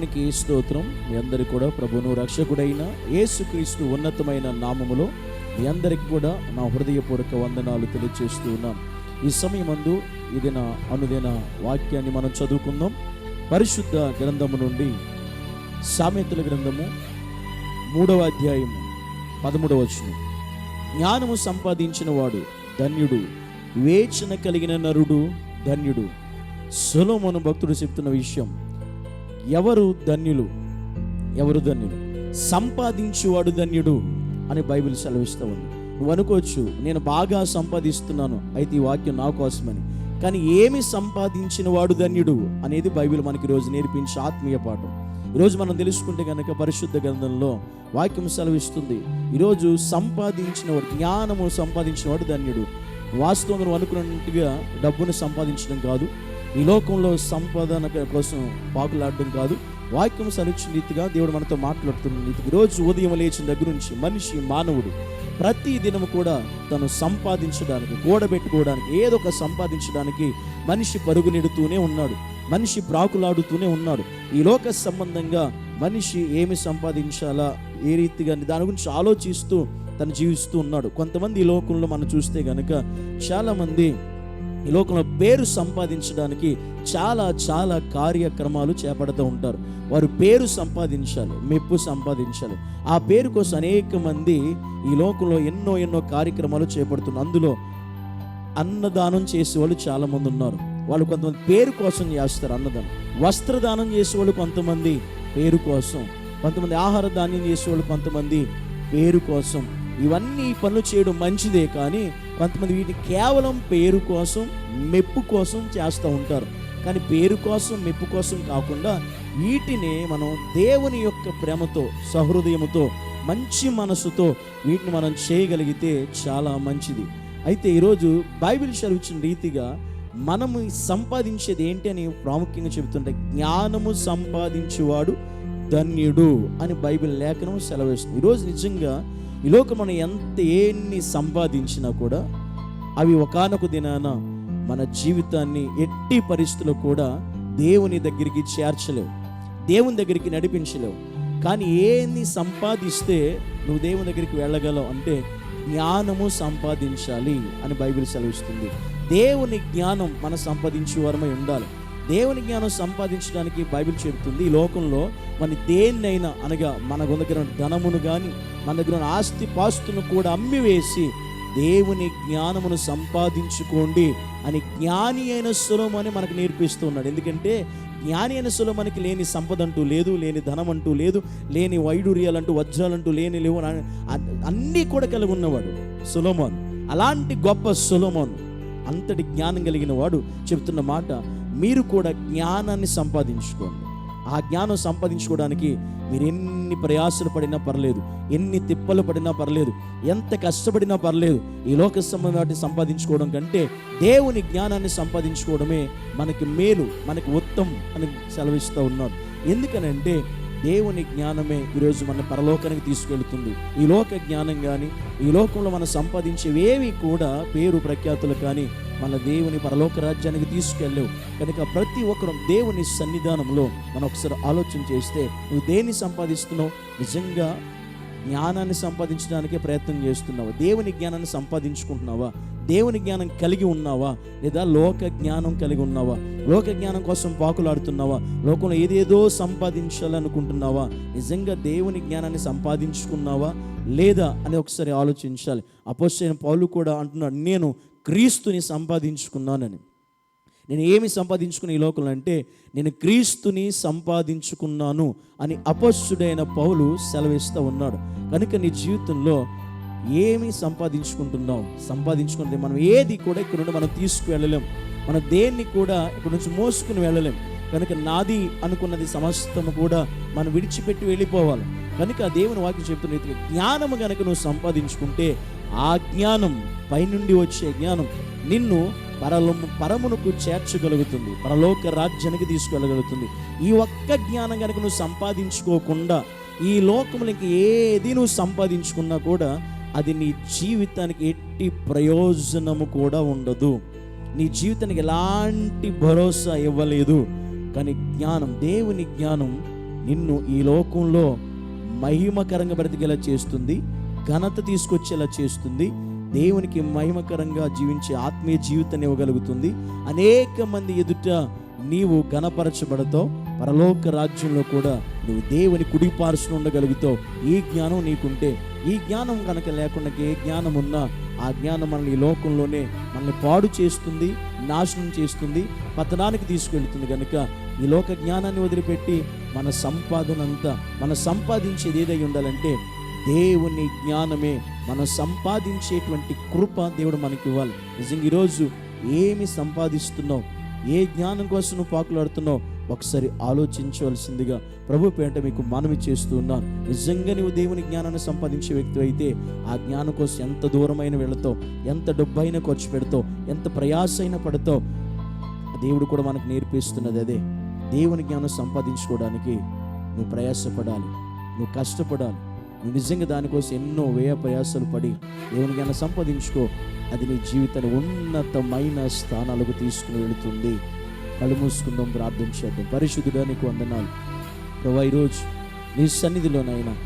దేవునికి స్తోత్రం. మీ అందరికి కూడా ప్రభును రక్షకుడైన యేసుక్రీస్తు ఉన్నతమైన నామములో మీ అందరికి కూడా నా హృదయపూర్వక వందనాలు తెలియజేస్తూ ఉన్నాం ఈ సమయమందు ఇది నా అనుదిన వాక్యాన్ని మనం చదువుకుందాం. పరిశుద్ధ గ్రంథము నుండి సామెతల గ్రంథము మూడవ అధ్యాయము పదమూడవ వచనం. జ్ఞానము సంపాదించిన వాడు ధన్యుడు వేచన కలిగిన నరుడు ధన్యుడు. సొలొమోను భక్తుడు చెప్తున్న విషయం ఎవరు ధన్యులు? ఎవరు ధన్యులు? సంపాదించువాడు ధన్యుడు అని బైబిల్ సెలవిస్తూ ఉంది. నువ్వు అనుకోవచ్చు నేను బాగా సంపాదిస్తున్నాను అయితే ఈ వాక్యం నా కోసమని. కానీ ఏమి సంపాదించిన వాడు ధన్యుడు అనేది బైబిల్ మనకి రోజు నేర్పించే ఆత్మీయ పాఠం. ఈరోజు మనం తెలుసుకుంటే కనుక పరిశుద్ధ గ్రంథంలో వాక్యం సెలవిస్తుంది. ఈరోజు సంపాదించిన వాడు జ్ఞానము సంపాదించిన వాడు ధన్యుడు. వాస్తవంగా నువ్వు అనుకున్నట్టుగా డబ్బును సంపాదించడం కాదు. ఈ లోకంలో సంపాదన కోసం పాకులాడడం కాదు. వాక్యం సరిచిన రీతిగా దేవుడు మనతో మాట్లాడుతున్న రీతిగా ఈరోజు ఉదయం లేచిన దగ్గర నుంచి మనిషి మానవుడు ప్రతి దినము కూడా తను సంపాదించడానికి కూడబెట్టుకోవడానికి ఏదో ఒక సంపాదించడానికి మనిషి పరుగునెడుతూనే ఉన్నాడు. మనిషి ప్రాకులాడుతూనే ఉన్నాడు. ఈ లోక సంబంధంగా మనిషి ఏమి సంపాదించాలా ఏ రీతిగా దాని గురించి ఆలోచిస్తూ తను జీవిస్తూ ఉన్నాడు. కొంతమంది ఈ లోకంలో మనం చూస్తే కనుక చాలామంది ఈ లోకంలో పేరు సంపాదించడానికి చాలా చాలా కార్యక్రమాలు చేపడుతూ ఉంటారు. వారు పేరు సంపాదించాలి మెప్పు సంపాదించాలి. ఆ పేరు కోసం అనేక మంది ఈ లోకంలో ఎన్నో ఎన్నో కార్యక్రమాలు చేపడుతున్నారు అందులో అన్నదానం చేసేవాళ్ళు వాళ్ళు చాలామంది ఉన్నారు. వాళ్ళు కొంతమంది పేరు కోసం చేస్తారు అన్నదానం. వస్త్రదానం చేసేవాళ్ళు కొంతమంది పేరు కోసం. కొంతమంది ఆహార ధాన్యం చేసేవాళ్ళు కొంతమంది పేరు కోసం. ఇవన్నీ పనులు చేయడం మంచిదే కానీ కొంతమంది వీటిని కేవలం పేరు కోసం మెప్పు కోసం చేస్తూ ఉంటారు. కానీ పేరు కోసం మెప్పు కోసం కాకుండా వీటిని మనం దేవుని యొక్క ప్రేమతో సహృదయముతో మంచి మనసుతో వీటిని మనం చేయగలిగితే చాలా మంచిది. అయితే ఈరోజు బైబిల్ చదివించిన రీతిగా మనము సంపాదించేది ఏంటి అని ప్రాముఖ్యంగా చెబుతుంటే జ్ఞానము సంపాదించేవాడు ధన్యుడు అని బైబిల్ లేఖనం సెలవేస్తుంది. ఈరోజు నిజంగా ఈ లోకం మనం ఎంత ఎన్ని సంపాదించినా కూడా అవి ఒకనొక దినాన మన జీవితాన్ని ఎట్టి పరిస్థితుల్లో కూడా దేవుని దగ్గరికి చేర్చలేవు. దేవుని దగ్గరికి నడిపించలేవు. కానీ ఏంది సంపాదిస్తే నువ్వు దేవుని దగ్గరికి వెళ్ళగలవు అంటే జ్ఞానము సంపాదించాలి అని బైబిల్ సెలవిస్తుంది. దేవుని జ్ఞానం మనం సంపాదించే వరమై ఉండాలి. దేవుని జ్ఞానం సంపాదించడానికి బైబిల్ చెబుతుంది. ఈ లోకంలో మన దేన్నైనా అనగా మన దగ్గర ధనమును కానీ మన దగ్గర ఆస్తి పాస్తును కూడా అమ్మివేసి దేవుని జ్ఞానమును సంపాదించుకోండి అని జ్ఞాని అయిన సులభమని మనకు నేర్పిస్తూ ఉన్నాడు. ఎందుకంటే జ్ఞాని అయిన సులభమనికి లేని సంపద అంటూ లేదు లేని ధనం అంటూ లేదు లేని వైడూర్యాలంటూ వజ్రాలంటూ లేని లేవు అని అన్నీ కూడా కలిగి ఉన్నవాడు సులమోన్. అలాంటి గొప్ప సులమోన్ అంతటి జ్ఞానం కలిగిన వాడు చెబుతున్న మాట మీరు కూడా జ్ఞానాన్ని సంపాదించుకోండి. ఆ జ్ఞానం సంపాదించుకోవడానికి మీరు ఎన్ని ప్రయాసలు పడినా పర్లేదు ఎన్ని తిప్పలు పడినా పర్లేదు ఎంత కష్టపడినా పర్లేదు ఈ లోక సంబంధాన్ని వాటిని సంపాదించుకోవడం కంటే దేవుని జ్ఞానాన్ని సంపాదించుకోవడమే మనకి మేలు మనకి ఉత్తమం అని సెలవిస్తూ ఉన్నారు ఎందుకనంటే దేవుని జ్ఞానమే ఈరోజు మన పరలోకానికి తీసుకెళ్తుంది. ఈ లోక జ్ఞానం కానీ ఈ లోకంలో మనం సంపాదించేవేవి కూడా పేరు ప్రఖ్యాతులు కానీ మన దేవుని పరలోక రాజ్యానికి తీసుకెళ్ళవు. కనుక ప్రతి ఒక్కరు దేవుని సన్నిధానంలో మనం ఒకసారి ఆలోచన చేస్తే నువ్వు దేన్ని సంపాదిస్తున్నావు? నిజంగా జ్ఞానాన్ని సంపాదించడానికే ప్రయత్నం చేస్తున్నావా? దేవుని జ్ఞానాన్ని సంపాదించుకుంటున్నావా? దేవుని జ్ఞానం కలిగి ఉన్నావా? లేదా లోక జ్ఞానం కలిగి ఉన్నావా? లోక జ్ఞానం కోసం పాకులాడుతున్నావా లోకంలో ఏదేదో సంపాదించాలనుకుంటున్నావా? నిజంగా దేవుని జ్ఞానాన్ని సంపాదించుకున్నావా? లేదా అని ఒకసారి ఆలోచించాలి. అపోసైన పౌలు కూడా అంటున్నాడు నేను క్రీస్తుని సంపాదించుకున్నానని. నేను ఏమి సంపాదించుకున్న ఈ లోకంలో అంటే నేను క్రీస్తుని సంపాదించుకున్నాను అని అపస్సుడైన పౌలు సెలవిస్తూ ఉన్నాడు. కనుక నీ జీవితంలో ఏమి సంపాదించుకుంటున్నావు సంపాదించుకున్నది మనం ఏది కూడా ఇక్కడ నుండి మనం తీసుకువెళ్ళలేం. మనం దేన్ని కూడా ఇక్కడ నుంచి మోసుకుని వెళ్ళలేం. కనుక నాది అనుకున్నది సమస్తము కూడా మనం విడిచిపెట్టి వెళ్ళిపోవాలి. కనుక దేవుని వాక్యం చెప్తున్న రీతిగా జ్ఞానము కనుక నువ్వు సంపాదించుకుంటే ఆ జ్ఞానం పైనుండి వచ్చే జ్ఞానం నిన్ను పరలము పరమునకు చేర్చగలుగుతుంది. పరలోక రాజ్యానికి తీసుకెళ్ళగలుగుతుంది ఈ ఒక్క జ్ఞానం కనుక నువ్వు సంపాదించుకోకుండా ఈ లోకంలో ఇంక ఏది నువ్వు సంపాదించుకున్నా కూడా అది నీ జీవితానికి ఎట్టి ప్రయోజనము కూడా ఉండదు. నీ జీవితానికి ఎలాంటి భరోసా ఇవ్వలేదు. కానీ జ్ఞానం దేవుని జ్ఞానం నిన్ను ఈ లోకంలో మహిమకరంగా బ్రతికేలా చేస్తుంది. ఘనత తీసుకొచ్చేలా చేస్తుంది. దేవునికి మహిమకరంగా జీవించే ఆత్మీయ జీవితాన్ని ఇవ్వగలుగుతుంది. అనేక మంది ఎదుట నీవు ఘనపరచబడతావు. పరలోక రాజ్యంలో కూడా నువ్వు దేవుని కుడిపార్చును ఉండగలుగుతావు. ఈ జ్ఞానం నీకుంటే ఈ జ్ఞానం కనుక లేకుండా ఏ జ్ఞానం ఉన్నా ఆ జ్ఞానం మనల్ని ఈ లోకంలోనే మనల్ని పాడు చేస్తుంది నాశనం చేస్తుంది పతనానికి తీసుకెళ్తుంది కనుక ఈ లోక జ్ఞానాన్ని వదిలిపెట్టి మన సంపాదన అంతా మనం సంపాదించేది ఏదై ఉండాలంటే దేవుని జ్ఞానమే మనం సంపాదించేటువంటి కృప దేవుడు మనకి ఇవ్వాలి నిజంగా ఈరోజు ఏమి సంపాదిస్తున్నావు ఏ జ్ఞానం కోసం నువ్వు పాకులాడుతున్నావు ఒకసారి ఆలోచించవలసిందిగా ప్రభు పేట మీకు మనవి చేస్తూ ఉన్నాను. నిజంగా నువ్వు దేవుని జ్ఞానాన్ని సంపాదించే వ్యక్తి అయితే ఆ జ్ఞానం కోసం ఎంత దూరమైన వెళతావు ఎంత డబ్బైనా ఖర్చు పెడతావు ఎంత ప్రయాసైనా పడతావు దేవుడు కూడా మనకు నేర్పిస్తున్నది అదే. దేవుని జ్ఞానం సంపాదించుకోవడానికి నువ్వు ప్రయాసపడాలి నువ్వు కష్టపడాలి నువ్వు నిజంగా దానికోసం ఎన్నో వ్యయ ప్రయాసాలు పడి దేవుని జ్ఞానం సంపాదించుకో. అది నీ జీవితాన్ని ఉన్నతమైన స్థానాలకు తీసుకుని వెళుతుంది. కళ్ళు మూసుకుందాం ప్రార్థన చేద్దాం. పరిశుద్ధుడా నీకు వందనాలు. ప్రభా ఈరోజు నీ సన్నిధిలోనైనా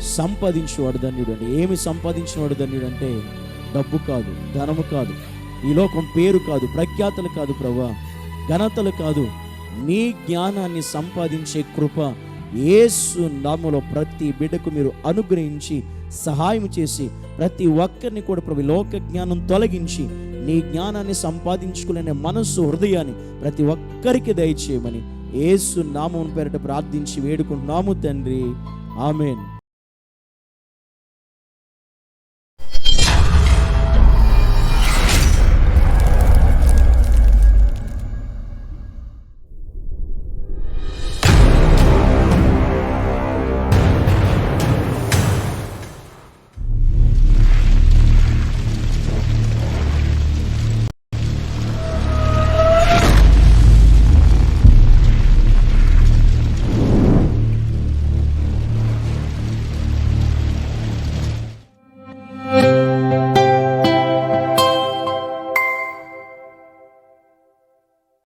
సంపాదించేవాడు ధన్యుడు అంటే ఏమి సంపాదించినవాడు ధన్యుడు అంటే డబ్బు కాదు ధనము కాదు. ఈ లోకం పేరు కాదు ప్రఖ్యాతలు కాదు ప్రభా. ఘనతలు కాదు. నీ జ్ఞానాన్ని సంపాదించే కృప ఏసు నామలో ప్రతి బిడ్డకు మీరు అనుగ్రహించి సహాయం చేసి ప్రతి ఒక్కరిని కూడా ప్రభు లోక జ్ఞానం తొలగించి నీ జ్ఞానాన్ని సంపాదించుకునే మనస్సు హృదయాన్ని ప్రతి ఒక్కరికి దయచేయమని ఏసు నామం పేరట ప్రార్థించి వేడుకుంటున్నాము తండ్రి. ఆమెన్.